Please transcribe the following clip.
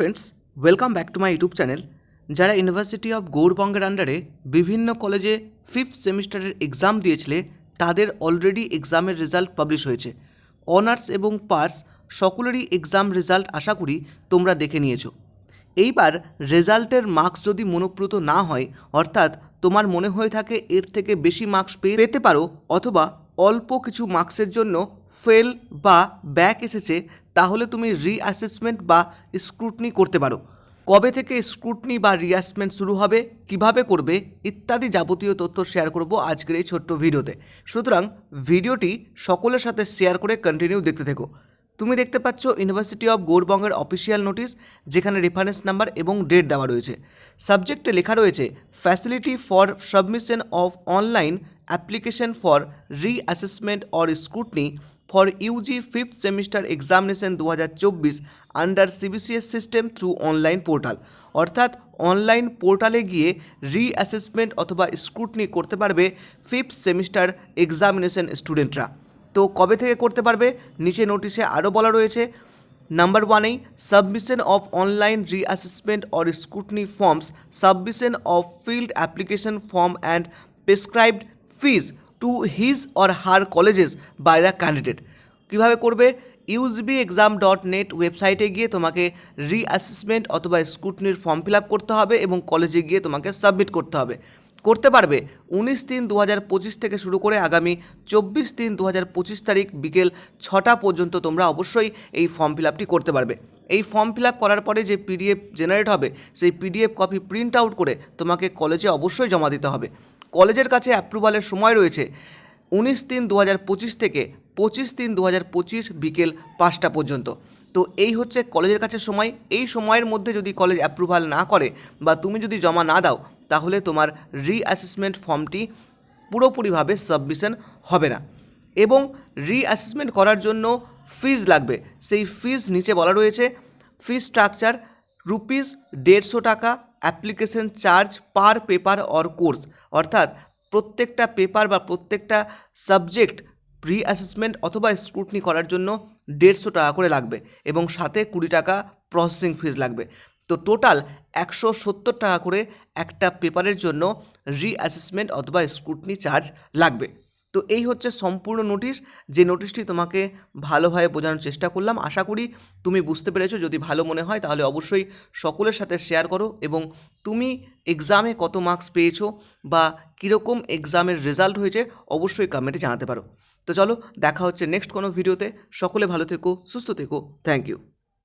Friends welcome back to my YouTube channel যারা university of গৌরবঙ্গের আন্ডারে বিভিন্ন কলেজে ফিফথ সেমিস্টারের এক্সাম দিয়েছিলে, তাদের অলরেডি এক্সামের রেজাল্ট পাবলিশ হয়েছে। অনার্স এবং পার্স সকলেরই এক্সাম রেজাল্ট আশা করি তোমরা দেখে নিয়েছো। এইবার রেজাল্টের মার্কস যদি মনোপ্রত না হয়, অর্থাৎ তোমার মনে হয়ে থাকে এর থেকে বেশি মার্কস পেয়ে পেতে পারো, অথবা অল্প কিছু মার্কসের জন্য ফেল বা ব্যাক এসেছে তাহলে তুমি রিঅ্যাসেসমেন্ট বা স্ক্রুটনি করতে পারো। কবে থেকে স্ক্রুটনি বা রিঅ্যাসমেন্ট শুরু হবে, কীভাবে করবে, ইত্যাদি যাবতীয় তথ্য শেয়ার করব আজকের এই ছোট্ট ভিডিওতে। সুতরাং ভিডিওটি সকলের সাথে শেয়ার করে কন্টিনিউ দেখতে থেকো। তুমি দেখতে পাচ্ছ ইউনিভার্সিটি অফ গৌরবঙ্গের অফিসিয়াল নোটিশ যেখানে রেফারেন্স নাম্বার এবং ডেট দেওয়া রয়েছে। সাবজেক্টে লেখা রয়েছে facility for submission of online application for reassessment or scrutiny for UG fifth semester examination দু হাজার চব্বিশ under CBCS system through online portal অর্থাৎ অনলাইন পোর্টালে গিয়ে রিঅ্যাসেসমেন্ট অথবা স্ক্রুটনি করতে পারবে ফিফথ সেমিস্টার এক্সামিনেশন স্টুডেন্টরা তো কবে থেকে করতে পারবে? নিচে নোটিশে আরও বলা রয়েছে। Number ওয়ানেই submission of online reassessment or scrutiny forms submission of filled application form and prescribed fees to his or her colleges by the candidate কীভাবে করবে? ইউজবি এক্সাম ডট নেট ওয়েবসাইটে গিয়ে তোমাকে রিঅ্যাসেসমেন্ট অথবা স্ক্রুটনির ফর্ম ফিল আপ করতে হবে এবং কলেজে গিয়ে তোমাকে সাবমিট করতে হবে। করতে পারবে উনিশ তিন দু থেকে শুরু করে আগামী চব্বিশ তিন দু তারিখ বিকেল ছটা পর্যন্ত তোমরা অবশ্যই এই ফর্ম ফিল আপটি করতে পারবে। এই ফর্ম ফিল আপ করার পরে যে পিডিএফ জেনারেট হবে, সেই পিডিএফ কপি প্রিন্ট আউট করে তোমাকে কলেজে অবশ্যই জমা দিতে হবে। কলেজের কাছে অ্যাপ্রুভালের সময় রয়েছে উনিশ তিন দু থেকে পঁচিশ তিন দু বিকেল পাঁচটা পর্যন্ত। তো এই হচ্ছে কলেজের কাছে সময়। এই সময়ের মধ্যে যদি কলেজ অ্যাপ্রুভাল না করে বা তুমি যদি জমা না দাও, তাহলে তোমার রিঅ্যাসেসমেন্ট ফর্মটি পুরোপুরিভাবে সাবমিশন হবে না। এবং রিঅ্যাসেসমেন্ট করার জন্য ফিজ লাগবে। সেই ফিজ নিচে বলা রয়েছে ফিজ স্ট্রাকচার রুপিস দেড়শো টাকা application charge per paper or course. অর্থাৎ প্রত্যেকটা পেপার বা প্রত্যেকটা সাবজেক্ট প্রি অ্যাসেসমেন্ট অথবা স্ক্রুটনি করার জন্য দেড়শো টাকা করে লাগবে এবং সাথে কুড়ি টাকা প্রসেসিং ফিজ লাগবে। তো টোটাল একশো সত্তর টাকা করে একটা পেপারের জন্য রি অ্যাসেসমেন্ট অথবা স্ক্রুটনি চার্জ লাগবে। তো এই হচ্ছে সম্পূর্ণ নোটিশ। যে নোটিশটি তোমাকে ভালোভাবে বোঝানোর চেষ্টা করলাম, আশা করি তুমি বুঝতে পেরেছ। যদি ভালো মনে হয় তাহলে অবশ্যই সকলের সাথে শেয়ার করো এবং তুমি এক্সামে কত মার্কস পেয়েছ বা কীরকম এক্সামের রেজাল্ট হয়েছে অবশ্যই কমেন্টে জানাতে পারো। তো চলো, দেখা হচ্ছে নেক্সট কোনো ভিডিওতে সকলে ভালো থেকো, সুস্থ থেকো। Thank you